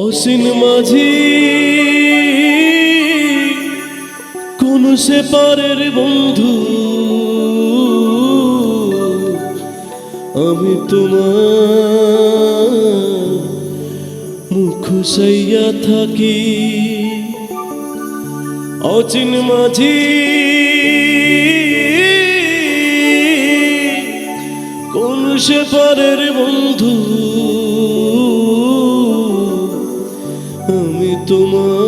অসীন মাঝি, কোন সে পারের বন্ধু? আমি তোমার মুখ সাইয়া থাকি। অচিন মাঝি, কোন সে পারের বন্ধু? তোমার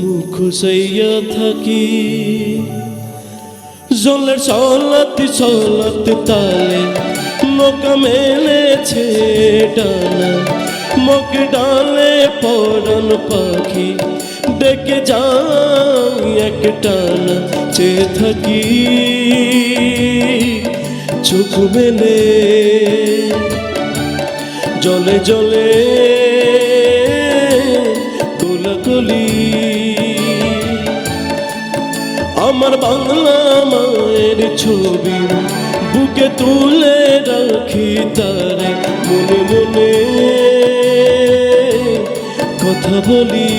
মুখ সাইয়া থাকি। জলের চলাতে চলাতে তালে নৌকা মেলেছে ডানা মগ ডালে পরান পাখি ডেকে যাই এক টানা। চে থাকি, চোখ মেলে। জলে জলে বাংলা মায়ের ছবি, বুকে তুলে রাখি তারে মনে মনে। কথা বলি,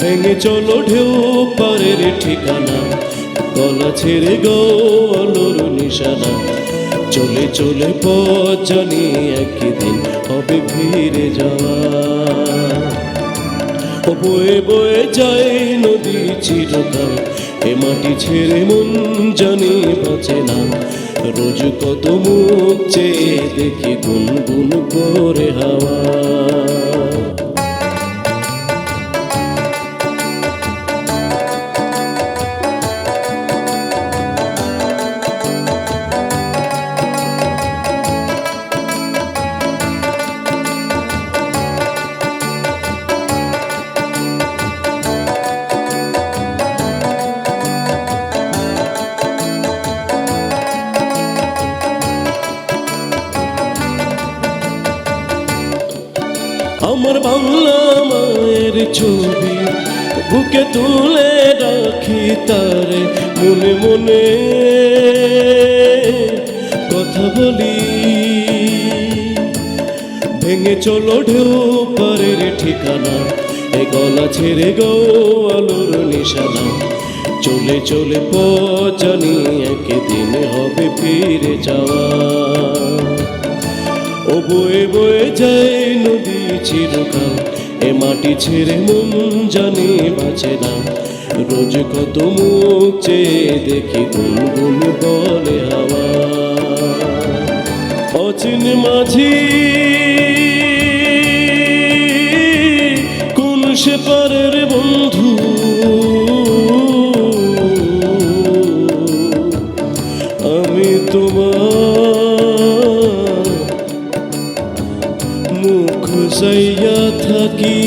ভেঙে চলো ঢেউ পারের ঠিকানা, গলা ছেড়ে গলর নিশানা। চলে চলে পথ জানি একদিন হবে ফিরে যাওয়া। বয়ে বয়ে যায় নদী চিরকাল। এ মাটি ছেড়ে মন জানি বাঁচে না। রোজ কত মুখ চেয়ে দেখি গুন গুন করে হাওয়া। আমার বাংলা মায়ের ছবি, বুকে তুলে রাখি তারে মনে মনে। কথা বলি, ভেঙে চলো ঢেউ পারের ঠিকানা, এ গলা ছেড়ে গো আলোর নিশানা। চলে চলে পচানি একদিন হবে ফিরে যাওয়া। চিরকাল, এ মাটি ছেড়ে মন জানি বাঁচে না। রোজ কত মুখ দেখি গুন গুন বলে হাওয়া। অচিন মাঝি সাইয়া থাকি